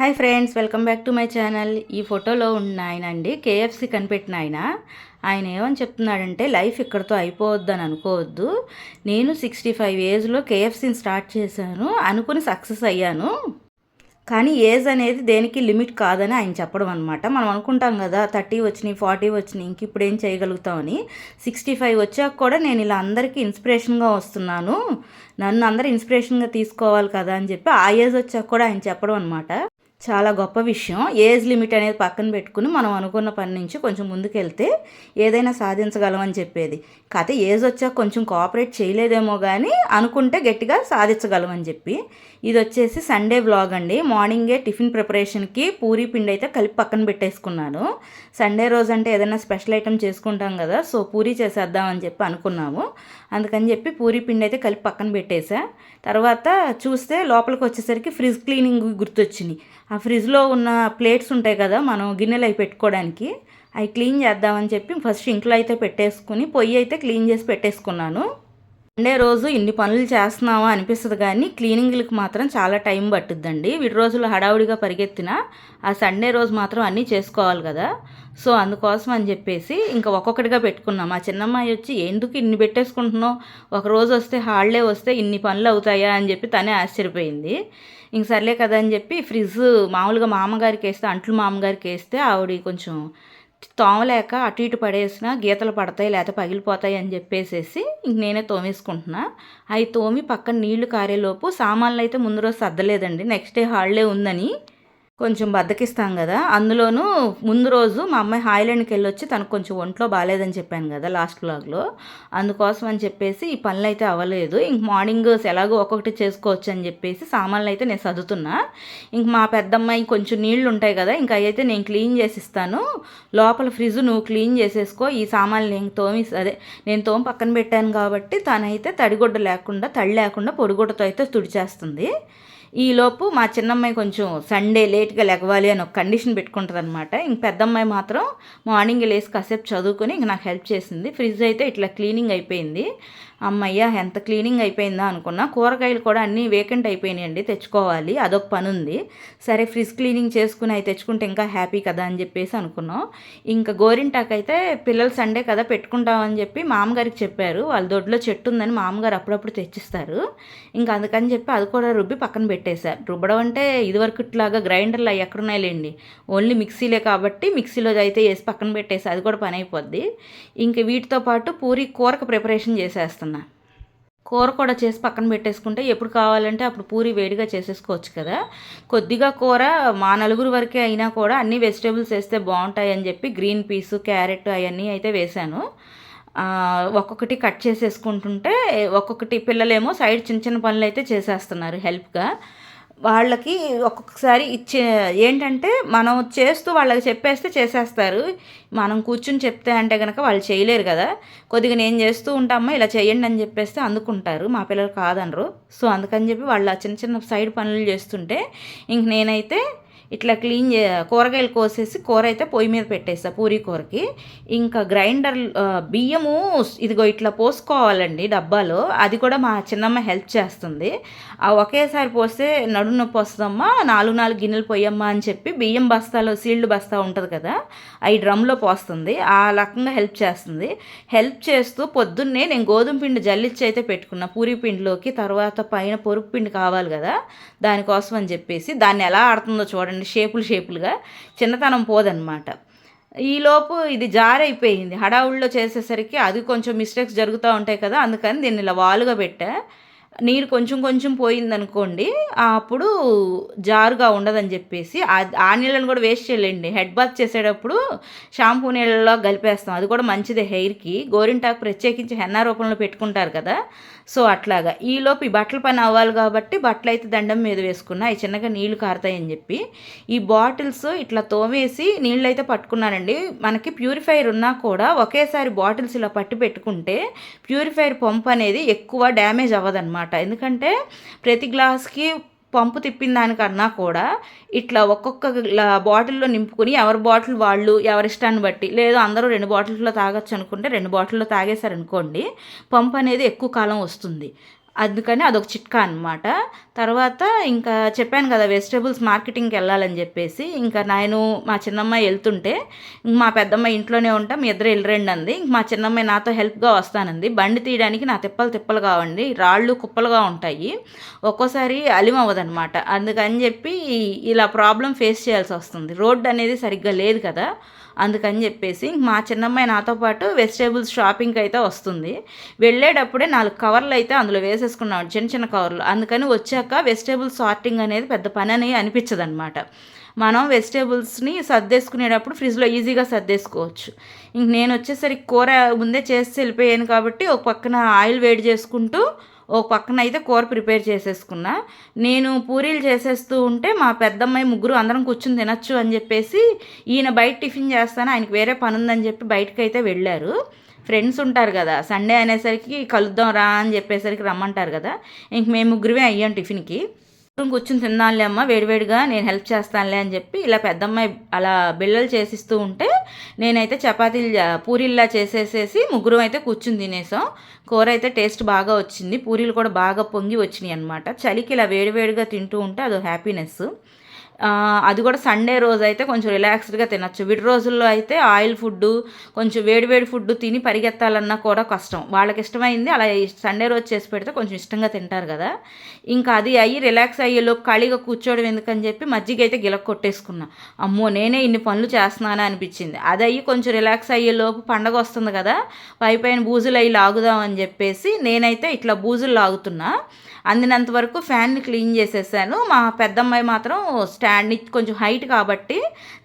Hi friends welcome back to my channel ఈ ఫోటోలో ఉన్న ఆయన అండి కేఎఫ్సి కనిపెట్టిన ఆయన. ఆయన ఏమని చెప్తున్నాడంటే లైఫ్ ఇక్కడతో అయిపోవద్దు అని అనుకోవద్దు. నేను సిక్స్టీ ఫైవ్ ఏజ్లో కేఎఫ్సీని స్టార్ట్ చేశాను అనుకుని సక్సెస్ అయ్యాను. కానీ ఏజ్ అనేది దేనికి లిమిట్ కాదని ఆయన చెప్పడం అనమాట మనం అనుకుంటాం కదా థర్టీ వచ్చినాయి ఫార్టీ వచ్చినాయి ఇంక ఇప్పుడు ఏం చేయగలుగుతామని సిక్స్టీ ఫైవ్ వచ్చాక కూడా నేను ఇలా అందరికీ ఇన్స్పిరేషన్గా వస్తున్నాను. నన్ను అందరూ ఇన్స్పిరేషన్గా తీసుకోవాలి కదా అని చెప్పి ఆ ఏజ్ వచ్చాక కూడా ఆయన చెప్పడం అనమాట చాలా గొప్ప విషయం. ఏజ్ లిమిట్ అనేది పక్కన పెట్టుకుని మనం అనుకున్న పని నుంచి కొంచెం ముందుకెళ్తే ఏదైనా సాధించగలమని చెప్పేది. కాకపోతే ఏజ్ వచ్చాక కొంచెం కోఆపరేట్ చేయలేదేమో కానీ అనుకుంటే గట్టిగా సాధించగలమని చెప్పి. ఇది వచ్చేసి సండే బ్లాగ్ అండి. మార్నింగే టిఫిన్ ప్రిపరేషన్కి పూరి పిండి అయితే కలిపి పక్కన పెట్టేసుకున్నాను. సండే రోజు అంటే ఏదైనా స్పెషల్ ఐటెం చేసుకుంటాం కదా సో పూరి చేసేద్దామని చెప్పి అనుకున్నాము. అందుకని చెప్పి పూరి పిండి అయితే కలిపి పక్కన పెట్టేశా. తర్వాత చూస్తే లోపలికి వచ్చేసరికి ఫ్రిడ్జ్ క్లీనింగ్ గుర్తొచ్చినాయి. ఆ ఫ్రిడ్జ్లో ఉన్న ప్లేట్స్ ఉంటాయి కదా మనం గిన్నెలు అవి పెట్టుకోవడానికి అవి క్లీన్ చేద్దామని చెప్పి ఫస్ట్ ఇంట్లో అయితే పెట్టేసుకుని పొయ్యి అయితే క్లీన్ చేసి పెట్టేసుకున్నాను. సండే రోజు ఇన్ని పనులు చేస్తున్నావా అనిపిస్తుంది కానీ క్లీనింగ్లకు మాత్రం చాలా టైం పట్టుద్దండి. వీటి రోజులు హడావుడిగా పరిగెత్తిన ఆ సండే రోజు మాత్రం అన్నీ చేసుకోవాలి కదా. సో అందుకోసం అని చెప్పేసి ఇంకా ఒక్కొక్కటిగా పెట్టుకున్నాం. మా చిన్నమ్మాయి వచ్చి ఎందుకు ఇన్ని పెట్టేసుకుంటున్నావు? ఒక రోజు వస్తే హాలిడే వస్తే ఇన్ని పనులు అవుతాయా? అని చెప్పి తనే ఆశ్చర్యపోయింది. ఇంక సర్లే కదా అని చెప్పి ఫ్రిడ్జ్ మామూలుగా మామగారికి వేస్తే అంట్లు మామగారికి వేస్తే ఆవిడ కొంచెం తోమలేక అటు ఇటు పడేసిన గీతలు పడతాయి లేకపోతే పగిలిపోతాయి అని చెప్పేసేసి ఇంక నేనే తోమేసుకుంటున్నా. అవి తోమి పక్కన నీళ్ళు కారేలోపు సామాన్లు అయితే ముందు రోజు సర్దలేదండి. నెక్స్ట్ డే హాలిడే ఉందని కొంచెం బద్దకిస్తాం కదా. అందులోనూ ముందు రోజు మా అమ్మాయి హాయిలాండ్కి వెళ్ళొచ్చి తనకు కొంచెం ఒంట్లో బాగాలేదని చెప్పాను కదా లాస్ట్ బ్లాగ్లో అందుకోసం అని చెప్పేసి ఈ పనులు అయితే అవ్వలేదు. ఇంక మార్నింగ్ ఎలాగో ఒక్కొక్కటి చేసుకోవచ్చు అని చెప్పేసి సామాన్లు అయితే నేను సర్దుతున్నా. ఇంక మా పెద్దమ్మాయి కొంచెం నీళ్ళు ఉంటాయి కదా ఇంక అయితే నేను క్లీన్ చేసి ఇస్తాను లోపల ఫ్రిడ్జ్ నువ్వు క్లీన్ చేసేసుకో. ఈ సామాన్లు నేను తోమి అదే నేను తోమి పక్కన పెట్టాను కాబట్టి తనైతే తడిగుడ్డ లేకుండా తడి లేకుండా పొడిగుడ్డతో అయితే తుడిచేస్తుంది. ఈలోపు మా చిన్నమ్మాయి కొంచెం సండే లేట్గా లెగవాలి అని ఒక కండిషన్ పెట్టుకుంటుంది అనమాట ఇంక పెద్దమ్మాయి మాత్రం మార్నింగ్ లేసి కాసేపు చదువుకొని ఇంక నాకు హెల్ప్ చేసింది. ఫ్రిడ్జ్ అయితే ఇట్లా క్లీనింగ్ అయిపోయింది. అమ్మయ్య ఎంత క్లీనింగ్ అయిపోయిందా అనుకున్నా కూరగాయలు కూడా అన్నీ వేకెంట్ అయిపోయినాయండి తెచ్చుకోవాలి అదొక పని ఉంది సరే ఫ్రిడ్జ్ క్లీనింగ్ చేసుకుని అవి తెచ్చుకుంటే ఇంకా హ్యాపీ కదా అని చెప్పేసి అనుకున్నాం. ఇంకా గోరింటాక్ అయితే పిల్లలు సండే కదా పెట్టుకుంటామని చెప్పి మామగారికి చెప్పారు. వాళ్ళ దొడ్లో చెట్టు ఉందని మామగారు అప్పుడప్పుడు తెచ్చిస్తారు. ఇంకా అందుకని చెప్పి అది కూడా రుబ్బి పక్కన పెట్టేశారు. రుబ్బడం అంటే ఇదివరకు ఇట్లాగా గ్రైండర్లు అవి ఎక్కడున్నాయిలేండి? ఓన్లీ మిక్సీలే కాబట్టి మిక్సీలో అయితే వేసి పక్కన పెట్టేసి అది కూడా పని అయిపోద్ది. ఇంక వీటితో పాటు పూరి కూరకు ప్రిపరేషన్ చేసేస్తాను కూర కూడా చేసి పక్కన పెట్టేసుకుంటే ఎప్పుడు కావాలంటే అప్పుడు పూరి వేడిగా చేసేసుకోవచ్చు కదా. కొద్దిగా కూర మా నలుగురు వరకే అయినా కూడా అన్ని వెజిటేబుల్స్ వేస్తే బాగుంటాయి అని చెప్పి గ్రీన్ పీసు క్యారెట్ అవన్నీ అయితే వేశాను. ఒక్కొక్కటి కట్ చేసేసుకుంటుంటే ఒక్కొక్కటి పిల్లలేమో సైడ్ చిన్న చిన్న పనులు అయితే చేసేస్తున్నారు హెల్ప్గా. వాళ్ళకి ఒక్కొక్కసారి ఇచ్చే ఏంటంటే మనం చేస్తూ వాళ్ళకి చెప్పేస్తే చేసేస్తారు. మనం కూర్చుని చెప్తే అంటే కనుక వాళ్ళు చేయలేరు కదా. కొద్దిగా నేను చేస్తూ ఉంటామా ఇలా చేయండి అని చెప్పేస్తే అందుకుంటారు. మా పిల్లలు కాదనరు. సో అందుకని చెప్పి వాళ్ళు చిన్న చిన్న సైడ్ పనులు చేస్తుంటే ఇంక నేనైతే ఇట్లా క్లీన్ చే కూరగాయలు కోసేసి కూర అయితే పొయ్యి మీద పెట్టేస్తా పూరి కూరకి. ఇంకా గ్రైండర్ బియ్యము ఇదిగో ఇట్లా పోసుకోవాలండి డబ్బాలో. అది కూడా మా చిన్నమ్మ హెల్ప్ చేస్తుంది. ఆ ఒకేసారి పోస్తే నడు నొప్పి వస్తుందమ్మా నాలుగు నాలుగు గిన్నెలు పోయమ్మా అని చెప్పి బియ్యం బస్తాలో సీల్డ్ బస్తా ఉంటుంది కదా అవి డ్రమ్లో పోస్తుంది. ఆ రకంగా హెల్ప్ చేస్తుంది. హెల్ప్ చేస్తూ పొద్దున్నే నేను గోధుమ పిండి జల్లిచ్చి అయితే పెట్టుకున్నా పూరి పిండిలోకి తర్వాత పైన పొరుపు పిండి కావాలి కదా దానికోసం అని చెప్పేసి దాన్ని ఎలా ఆడుతుందో చూడండి. చూడండి షేపులు షేపులుగా చిన్నతనం పోదనమాట ఈలోపు ఇది జారైపోయింది. హడావుల్లో చేసేసరికి అది కొంచెం మిస్టేక్స్ జరుగుతూ ఉంటాయి కదా అందుకని దీన్ని ఇలా వాలుగా పెట్టా. నీరు కొంచెం కొంచెం పోయిందనుకోండి అప్పుడు జారుగా ఉండదని చెప్పేసి ఆ నీళ్ళని కూడా వేస్ట్ చేయలేండి. హెడ్ బాత్ చేసేటప్పుడు షాంపూ నీళ్ళలో కలిపేస్తాం. అది కూడా మంచిదే హెయిర్కి. గోరింటాకు ప్రత్యేకించి హెన్నా రూపంలో పెట్టుకుంటారు కదా. సో అట్లాగా. ఈలోపు ఈ బట్టల పని అవ్వాలి కాబట్టి బట్టలు అయితే దండం మీద వేసుకున్నా అవి చిన్నగా నీళ్ళు కారుతాయని చెప్పి ఈ బాటిల్స్ ఇట్లా తోమేసి నీళ్ళు అయితే పట్టుకున్నానండి. మనకి ప్యూరిఫైర్ ఉన్నా కూడా ఒకేసారి బాటిల్స్ ఇలా పట్టి పెట్టుకుంటే ప్యూరిఫైర్ పంప్ అనేది ఎక్కువ డ్యామేజ్ అవ్వదన్నమాట. ఎందుకంటే ప్రతి గ్లాస్కి పంపు తిప్పిన దానికన్నా కూడా ఇట్లా ఒక్కొక్క బాటిల్లో నింపుకుని ఎవరి బాటిల్ వాళ్ళు ఎవరి ఇష్టాన్ని బట్టి లేదు అందరూ రెండు బాటిల్లో తాగొచ్చు అనుకుంటే రెండు బాటిల్లో తాగేశారనుకోండి పంపు అనేది ఎక్కువ కాలం వస్తుంది. అందుకని అదొక చిట్కా అనమాట తర్వాత ఇంకా చెప్పాను కదా వెజిటేబుల్స్ మార్కెటింగ్కి వెళ్ళాలని చెప్పేసి. ఇంకా నేను మా చిన్నమ్మాయి వెళ్తుంటే ఇంక మా పెద్దమ్మాయి ఇంట్లోనే ఉంటా మీ ఇద్దరు వెళ్ళరండి అంది. ఇంక మా చిన్నమ్మాయి నాతో హెల్ప్గా వస్తానంది. బండి తీయడానికి నా తిప్పలు తిప్పలు కావండి. రాళ్ళు కుప్పలుగా ఉంటాయి. ఒక్కోసారి అలిమవ్వదనమాట అందుకని చెప్పి ఇలా ప్రాబ్లం ఫేస్ చేయాల్సి వస్తుంది. రోడ్డు అనేది సరిగ్గా లేదు కదా. అందుకని చెప్పేసి మా చిన్నమ్మాయి నాతో పాటు వెజిటేబుల్స్ షాపింగ్కి అయితే వస్తుంది. వెళ్ళేటప్పుడే నాలుగు కవర్లు అయితే అందులో వేసేసుకున్నాం చిన్న చిన్న కవర్లు. అందుకని వచ్చాక వెజిటేబుల్స్ సార్టింగ్ అనేది పెద్ద పని అని అనిపించదు అనమాట మనం వెజిటేబుల్స్ని సర్దేసుకునేటప్పుడు ఫ్రిడ్జ్లో ఈజీగా సర్దేసుకోవచ్చు. ఇంక నేను వచ్చేసరికి కూర ముందే చేసి వెళ్ళిపోయాను కాబట్టి ఒక పక్కన ఆయిల్ వేడి చేసుకుంటూ ఒక పక్కన అయితే కూర ప్రిపేర్ చేసేసుకున్నా. నేను పూరీలు చేసేస్తూ ఉంటే మా పెద్దమ్మాయి ముగ్గురు అందరం కూర్చుని తినచ్చు అని చెప్పేసి ఈయన బయట టిఫిన్ చేస్తాను ఆయనకి వేరే పని ఉందని చెప్పి బయటకు అయితే వెళ్ళారు. ఫ్రెండ్స్ ఉంటారు కదా సండే అనేసరికి కలుద్దాం రా అని చెప్పేసరికి రమ్మంటారు కదా ఇంక మేము ముగ్గురువే అయ్యాం టిఫిన్కి. కూర్చుని తిన్నానులే అమ్మ వేడివేడిగా నేను హెల్ప్ చేస్తానులే అని చెప్పి ఇలా పెద్దమ్మాయి అలా బిళ్ళలు చేసిస్తూ ఉంటే నేనైతే చపాతీలు పూరీల్లా చేసేసేసి ముగ్గురు అయితే కూర్చుని తినేసాం. కూర అయితే టేస్ట్ బాగా వచ్చింది పూరీలు కూడా బాగా పొంగి వచ్చినాయి అనమాట చలికి ఇలా వేడివేడిగా తింటూ ఉంటే అదో హ్యాపీనెస్ అది కూడా సండే రోజు అయితే కొంచెం రిలాక్స్డ్గా తినచ్చు. విడి రోజుల్లో అయితే ఆయిల్ ఫుడ్ కొంచెం వేడివేడి ఫుడ్ తిని పరిగెత్తాలన్నా కూడా కష్టం. వాళ్ళకి ఇష్టమైంది అలా సండే రోజు చేసి పెడితే కొంచెం ఇష్టంగా తింటారు కదా. ఇంకా అది అయ్యి రిలాక్స్ అయ్యేలో ఖాళీగా కూర్చోవడం ఎందుకని చెప్పి మజ్జిగ అయితే గిలక్ కొట్టేసుకున్నా. అమ్మో నేనే ఇన్ని పనులు చేస్తున్నానా అనిపించింది. అది అయ్యి కొంచెం రిలాక్స్ అయ్యేలోపు పండగ వస్తుంది కదా పై పైన బూజులు అయ్యి లాగుదామని చెప్పేసి నేనైతే ఇట్లా బూజులు లాగుతున్నా. అందినంత వరకు ఫ్యాన్ని క్లీన్ చేసేసాను. మా పెద్దమ్మాయి మాత్రం స్టాండ్ని కొంచెం హైట్ కాబట్టి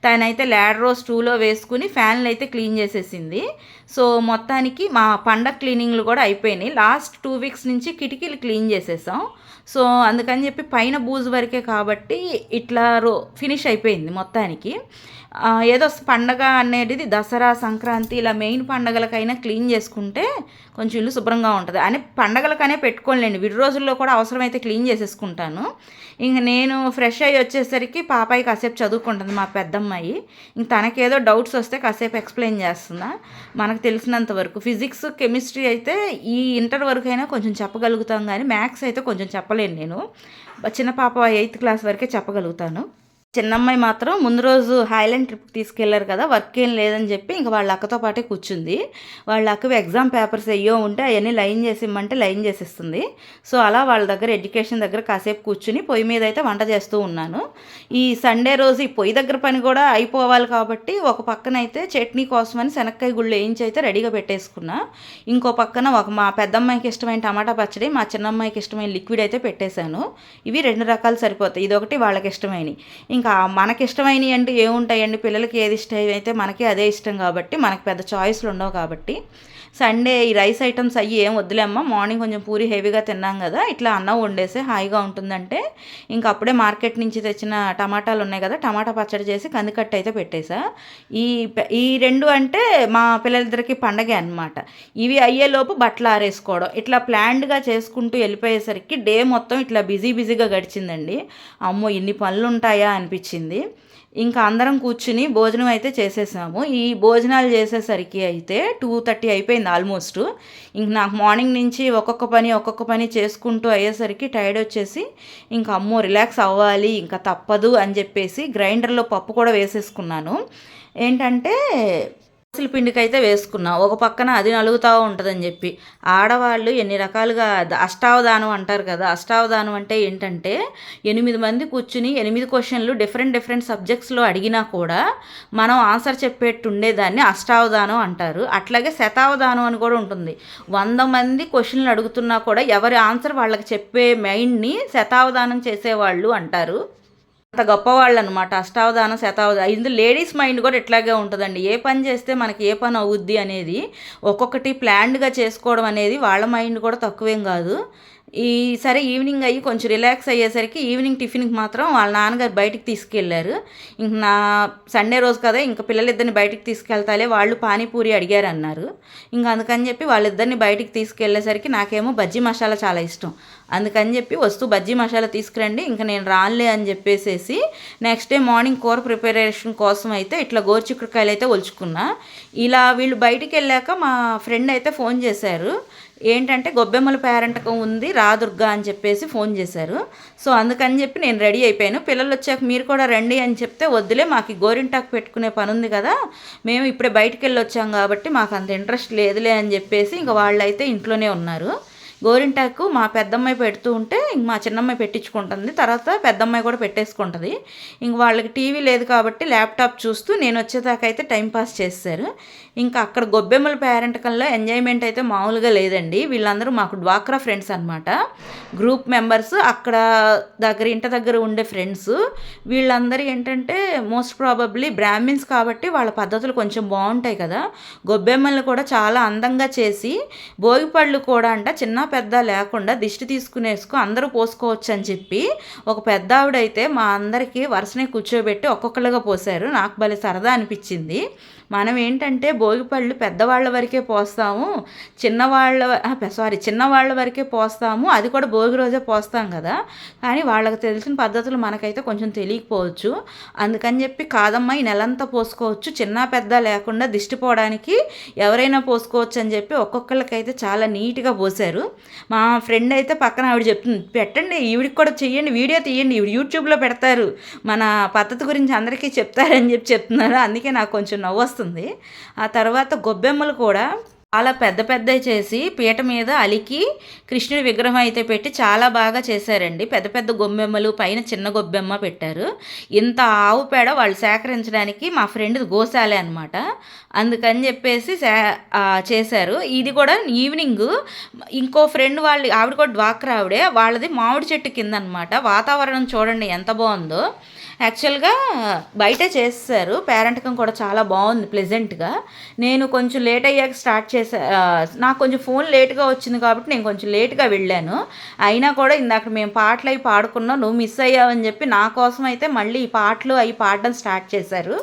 తనైతే ల్యాడరో స్టూలో వేసుకుని ఫ్యాన్లు అయితే క్లీన్ చేసేసింది. సో మొత్తానికి మా పండగ క్లీనింగ్లు కూడా అయిపోయినాయి. లాస్ట్ టూ వీక్స్ నుంచి కిటికీలు క్లీన్ చేసేసాం. సో అందుకని చెప్పి పైన బూజు వరకే కాబట్టి ఇట్లా రో ఫినిష్ అయిపోయింది మొత్తానికి. ఏదో పండగ అనేది దసరా సంక్రాంతి ఇలా మెయిన్ పండగలకైనా క్లీన్ చేసుకుంటే కొంచెం ఇల్లు శుభ్రంగా ఉంటుంది. అని పండగలకనే పెట్టుకోలేండి విడి రోజుల్లో కూడా అవసరమైతే క్లీన్ చేసేసుకుంటాను. ఇంక నేను ఫ్రెష్ అయ్యి వచ్చేసరికి పాపాయి కాసేపు చదువుకుంటుంది మా పెద్దమ్మాయి. ఇంక తనకేదో డౌట్స్ వస్తే కాసేపు ఎక్స్ప్లెయిన్ చేస్తుందా నాకు తెలిసినంత వరకు. ఫిజిక్స్ కెమిస్ట్రీ అయితే ఈ ఇంటర్ వరకు అయినా కొంచెం చెప్పగలుగుతాం కానీ మ్యాథ్స్ అయితే కొంచెం చెప్పలేను నేను. చిన్న పాప ఎయిత్ క్లాస్ వరకే చెప్పగలుగుతాను. చిన్నమ్మాయి మాత్రం ముందు రోజు హైలాండ్ ట్రిప్కి తీసుకెళ్ళారు కదా వర్క్ ఏం లేదని చెప్పి ఇంకా వాళ్ళ అక్కతో పాటే కూర్చుంది. వాళ్ళ అక్కవి ఎగ్జామ్ పేపర్స్ అయ్యో ఉంటే అవన్నీ లైన్ చేసిమ్మంటే లైన్ చేసేస్తుంది. సో అలా వాళ్ళ దగ్గర ఎడ్యుకేషన్ దగ్గర కాసేపు కూర్చుని పొయ్యి మీద అయితే వంట చేస్తూ ఉన్నాను. ఈ సండే రోజు ఈ పొయ్యి దగ్గర పని కూడా అయిపోవాలి కాబట్టి ఒక పక్కన అయితే చట్నీ కోసమని శనక్కాయ గుళ్ళు వేయించి అయితే రెడీగా పెట్టేసుకున్నా. ఇంకో పక్కన ఒక మా పెద్దమ్మాయికి ఇష్టమైన టమాటా పచ్చడి మా చిన్నమ్మాయికి ఇష్టమైన లిక్విడ్ అయితే పెట్టేశాను. ఇవి రెండు రకాలు సరిపోతాయి. ఇదొకటి వాళ్ళకి ఇష్టమైనవి. ఇంకా మనకి ఇష్టమైనవి అంటే ఏముంటాయండి? పిల్లలకి ఏది ఇష్టమైతే అయితే మనకి అదే ఇష్టం కాబట్టి మనకి పెద్ద చాయిస్లు ఉండవు కాబట్టి సండే ఈ రైస్ ఐటమ్స్ అయ్యి ఏం వద్దులేమ్మా మార్నింగ్ కొంచెం పూరి హెవీగా తిన్నాం కదా. ఇట్లా అన్నం వండేసి హాయిగా ఉంటుందంటే ఇంకా అప్పుడే మార్కెట్ నుంచి తెచ్చిన టమాటాలు ఉన్నాయి కదా టమాటా పచ్చడి చేసి కందికట్టు అయితే పెట్టేసా. ఈ ఈ రెండు అంటే మా పిల్లలిద్దరికి పండగే అనమాట ఇవి అయ్యేలోపు బట్టలు ఆరేసుకోవడం. ఇట్లా ప్లాన్డ్గా చేసుకుంటూ వెళ్ళిపోయేసరికి డే మొత్తం ఇట్లా బిజీ బిజీగా గడిచిందండి. అమ్మో ఇన్ని పనులు ఉంటాయా అనిపించింది. ఇంకా అందరం కూర్చుని భోజనం అయితే చేసేసాము. ఈ భోజనాలు చేసేసరికి అయితే టూ థర్టీ అయిపోయింది ఆల్మోస్ట్. ఇంక నాకు మార్నింగ్ నుంచి ఒక్కొక్క పని ఒక్కొక్క పని చేసుకుంటూ అయ్యేసరికి టైర్డ్ వచ్చేసి ఇంకా అమ్మో రిలాక్స్ అవ్వాలి ఇంకా తప్పదు అని చెప్పేసి గ్రైండర్లో పప్పు కూడా వేసేసుకున్నాను. ఏంటంటే అసలు పిండికి అయితే వేసుకున్నా. ఒక పక్కన అది నలుగుతూ ఉంటుందని చెప్పి. ఆడవాళ్ళు ఎన్ని రకాలుగా అష్టావధానం అంటారు కదా అష్టావధానం అంటే ఏంటంటే ఎనిమిది మంది కూర్చుని ఎనిమిది క్వశ్చన్లు డిఫరెంట్ డిఫరెంట్ సబ్జెక్ట్స్లో అడిగినా కూడా మనం ఆన్సర్ చెప్పేట్టు ఉండేదాన్ని అష్టావధానం అంటారు. అట్లాగే శతావధానం అని కూడా ఉంటుంది. వంద మంది క్వశ్చన్లు అడుగుతున్నా కూడా ఎవరి ఆన్సర్ వాళ్ళకి చెప్పే మైండ్ని శతావధానం చేసేవాళ్ళు అంటారు. అంత గొప్పవాళ్ళనమాట. అష్టావధానం శతావధానం ఇందులో లేడీస్ మైండ్ కూడా ఇట్లాగే ఉంటుందండి. ఏ పని చేస్తే మనకి ఏ పని అవుద్ది అనేది ఒక్కొక్కటి ప్లాన్డ్గా చేసుకోవడం అనేది వాళ్ళ మైండ్ కూడా తక్కువేం కాదు. ఈ సరే ఈవినింగ్ అయ్యి కొంచెం రిలాక్స్ అయ్యేసరికి ఈవినింగ్ టిఫిన్కి మాత్రం వాళ్ళ నాన్నగారు బయటికి తీసుకెళ్ళారు. ఇంక నా సండే రోజు కదా ఇంకా పిల్లలిద్దరిని బయటికి తీసుకెళ్తాలే వాళ్ళు పానీపూరి అడిగారు అన్నారు ఇంకా అందుకని చెప్పి వాళ్ళిద్దరిని బయటికి తీసుకెళ్ళేసరికి నాకేమో బజ్జీ మసాలా చాలా ఇష్టం. అందుకని చెప్పి వస్తూ బజ్జీ మసాలా తీసుకురండి ఇంకా నేను రానులే అని చెప్పేసేసి నెక్స్ట్ డే మార్నింగ్ కూర ప్రిపరేషన్ కోసం అయితే ఇట్లా గోరుచిక్కుడుకాయలు అయితే ఒలుచుకున్నా. ఇలా వీళ్ళు బయటికి వెళ్ళాక మా ఫ్రెండ్ అయితే ఫోన్ చేశారు. ఏంటంటే గొబ్బెమ్మల పేరెంటకం ఉంది రా దుర్గా అని చెప్పేసి ఫోన్ చేశారు. సో అందుకని చెప్పి నేను రెడీ అయిపోయాను. పిల్లలు వచ్చాక మీరు కూడా రండి అని చెప్తే వద్దులే మాకు గోరింటాకు పెట్టుకునే పని ఉంది కదా మేము ఇప్పుడే బయటికి వెళ్ళి వచ్చాం కాబట్టి మాకు అంత ఇంట్రెస్ట్ లేదులే అని చెప్పేసి ఇంకా వాళ్ళైతే ఇంట్లోనే ఉన్నారు. గోరింటాకు మా పెద్దమ్మాయి పెడుతూ ఉంటే ఇంక మా చిన్నమ్మాయి పెట్టించుకుంటుంది. తర్వాత పెద్దమ్మాయి కూడా పెట్టేసుకుంటుంది. ఇంక వాళ్ళకి టీవీ లేదు కాబట్టి ల్యాప్టాప్ చూస్తూ నేను వచ్చేదాకైతే టైంపాస్ చేస్తారు. ఇంకా అక్కడ గొబ్బెమ్మల పేరెంటకంలో ఎంజాయ్మెంట్ అయితే మామూలుగా లేదండి. వీళ్ళందరూ మాకు డ్వాక్రా ఫ్రెండ్స్ అనమాట గ్రూప్ మెంబర్స్ అక్కడ దగ్గర ఇంటి దగ్గర ఉండే ఫ్రెండ్స్. వీళ్ళందరూ ఏంటంటే మోస్ట్ ప్రాబబ్లీ బ్రాహ్మిన్స్ కాబట్టి వాళ్ళ పద్ధతులు కొంచెం బాగుంటాయి కదా. గొబ్బెమ్మల్ని కూడా చాలా అందంగా చేసి భోగిపళ్ళు కూడా అంట చిన్న పెద్ద లేకుండా దిష్టి తీసుకునేసుకో అందరూ పోసుకోవచ్చు అని చెప్పి ఒక పెద్ద ఆవిడైతే మా అందరికీ వరుసనే కూర్చోబెట్టి ఒక్కొక్కరుగా పోసారు నాకు భలే సరదా అనిపించింది. మనం ఏంటంటే భోగిపళ్ళు పెద్దవాళ్ళ వరకే పోస్తాము చిన్నవాళ్ళ సారీ చిన్నవాళ్ళ వరకే పోస్తాము అది కూడా భోగి రోజే పోస్తాం కదా. కానీ వాళ్ళకి తెలిసిన పద్ధతులు మనకైతే కొంచెం తెలియకపోవచ్చు. అందుకని చెప్పి కాదమ్మా ఈ నెలంతా పోసుకోవచ్చు. చిన్న పెద్ద లేకుండా దిష్టి పోవడానికి ఎవరైనా పోసుకోవచ్చు అని చెప్పి ఒక్కొక్కరికైతే చాలా నీట్గా పోసారు మా ఫ్రెండ్ అయితే పక్కన ఆవిడ చెప్తుంది పెట్టండి ఈవిడికి కూడా చెయ్యండి వీడియో తీయండి ఈవిడ యూట్యూబ్లో పెడతారు. మన పద్ధతి గురించి అందరికీ చెప్తారని చెప్పి చెప్తున్నారు. అందుకే నాకు కొంచెం నవ్వు వస్తుంది. ఆ తర్వాత గొబ్బెమ్మలు కూడా చాలా పెద్ద పెద్దవి చేసి పీట మీద అలికి కృష్ణుడి విగ్రహం అయితే పెట్టి చాలా బాగా చేశారండి. పెద్ద పెద్ద గొబ్బెమ్మలు పైన చిన్న గొబ్బెమ్మ పెట్టారు. ఇంత ఆవు పేడ వాళ్ళు సేకరించడానికి మా ఫ్రెండ్ గోశాలే అనమాట అందుకని చెప్పేసి చేశారు. ఇది కూడా ఈవినింగ్ ఇంకో ఫ్రెండ్ వాళ్ళు ఆవిడ కూడా డ్వాక్రా ఆవిడే. వాళ్ళది మామిడి చెట్టు కింద అనమాట వాతావరణం చూడండి ఎంత బాగుందో. యాక్చువల్గా బయట చేస్తారు. పేరెంట్కం కూడా చాలా బాగుంది ప్లెజెంట్గా నేను కొంచెం లేట్ అయ్యాక స్టార్ట్ చేసా నాకు కొంచెం ఫోన్ లేట్గా వచ్చింది కాబట్టి నేను కొంచెం లేట్గా వెళ్ళాను. అయినా కూడా ఇందాక మేము పాటలు అవి పాడుకున్నాం నువ్వు మిస్ అయ్యావని చెప్పి నా కోసం అయితే మళ్ళీ ఈ పాటలు అవి పాడడం స్టార్ట్ చేశారు.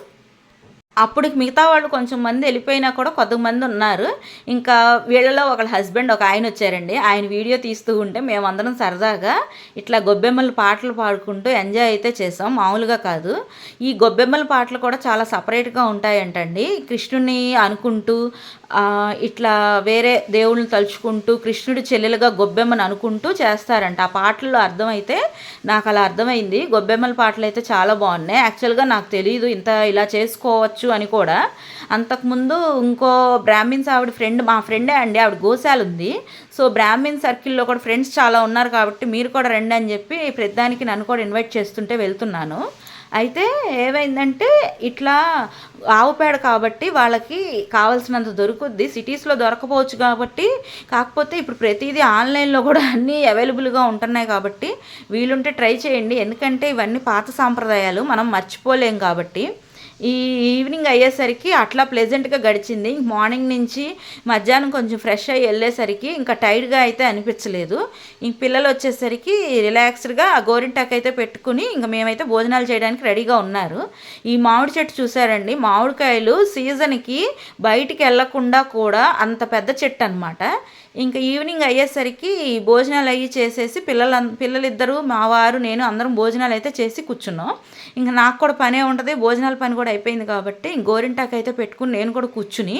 అప్పటికి మిగతా వాళ్ళు కొంచెం మంది వెళ్ళిపోయినా కూడా కొంతమంది ఉన్నారు. ఇంకా వీళ్ళలో ఒక హస్బెండ్ ఒక ఆయన వచ్చారండి. ఆయన వీడియో తీస్తూ ఉంటే మేమందరం సరదాగా ఇట్లా గొబ్బెమ్మల పాటలు పాడుకుంటూ ఎంజాయ్ అయితే చేసాం. మామూలుగా కాదు. ఈ గొబ్బెమ్మల పాటలు కూడా చాలా సపరేట్గా ఉంటాయంటండి. కృష్ణుని అనుకుంటూ ఇట్లా వేరే దేవుళ్ళని తలుచుకుంటూ కృష్ణుడి చెల్లెలుగా గొబ్బెమ్మని అనుకుంటూ చేస్తారంట. ఆ పాటల్లో అర్థమైతే నాకు అలా అర్థమైంది. గొబ్బెమ్మల పాటలు అయితే చాలా బాగున్నాయి. యాక్చువల్గా నాకు తెలియదు ఇంత ఇలా చేసుకోవచ్చు అని కూడా. అంతకుముందు ఇంకో బ్రాహ్మిన్స్ ఆవిడ ఫ్రెండ్ మా ఫ్రెండే అండి ఆవిడ గోశాలు ఉంది. సో బ్రాహ్మిన్ సర్కిల్లో కూడా ఫ్రెండ్స్ చాలా ఉన్నారు కాబట్టి మీరు కూడా రండి అని చెప్పి ప్రతిదానికి నన్ను కూడా ఇన్వైట్ చేస్తుంటే వెళ్తున్నాను. అయితే ఏమైందంటే ఇట్లా ఆవు పేడ కాబట్టి వాళ్ళకి కావాల్సినంత దొరుకుద్ది సిటీస్లో దొరకపోవచ్చు కాబట్టి కాకపోతే ఇప్పుడు ప్రతిదీ ఆన్లైన్లో కూడా అన్నీ అవైలబుల్గా ఉంటున్నాయి కాబట్టి వీలుంటే ట్రై చేయండి. ఎందుకంటే ఇవన్నీ పాత సాంప్రదాయాలు మనం మర్చిపోలేం కాబట్టి. ఈ ఈవినింగ్ అయ్యేసరికి అట్లా ప్లెజెంట్గా గడిచింది. మార్నింగ్ నుంచి మధ్యాహ్నం కొంచెం ఫ్రెష్ అయ్యి వెళ్ళేసరికి ఇంకా టైర్డ్గా అయితే అనిపించలేదు. ఇంక పిల్లలు వచ్చేసరికి రిలాక్స్డ్గా ఆ గోరింటాక్ అయితే పెట్టుకుని ఇంకా మేమైతే భోజనాలు చేయడానికి రెడీగా ఉన్నారు. ఈ మామిడి చెట్టు చూసారండి? మామిడికాయలు సీజన్కి బయటికి వెళ్ళకుండా కూడా అంత పెద్ద చెట్టు అనమాట ఇంకా ఈవినింగ్ అయ్యేసరికి భోజనాలు అయ్యి చేసేసి పిల్లల పిల్లలిద్దరూ మా వారు నేను అందరం భోజనాలు అయితే చేసి కూర్చున్నాం. ఇంకా నాకు కూడా పనే ఉంటుంది భోజనాల పని కూడా అయిపోయింది కాబట్టి గోరింటాకు అయితే పెట్టుకుని నేను కూడా కూర్చుని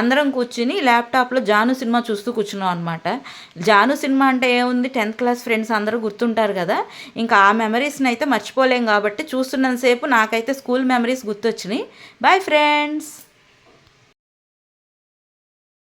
అందరం కూర్చుని ల్యాప్టాప్లో జాను సినిమా చూస్తూ కూర్చున్నాం అనమాట జాను సినిమా అంటే ఏముంది? టెన్త్ క్లాస్ ఫ్రెండ్స్ అందరూ గుర్తుంటారు కదా? ఇంకా ఆ మెమరీస్ని అయితే మర్చిపోలేం కాబట్టి చూస్తున్నంతసేపు నాకైతే స్కూల్ మెమరీస్ గుర్తొచ్చినాయి. Bye friends!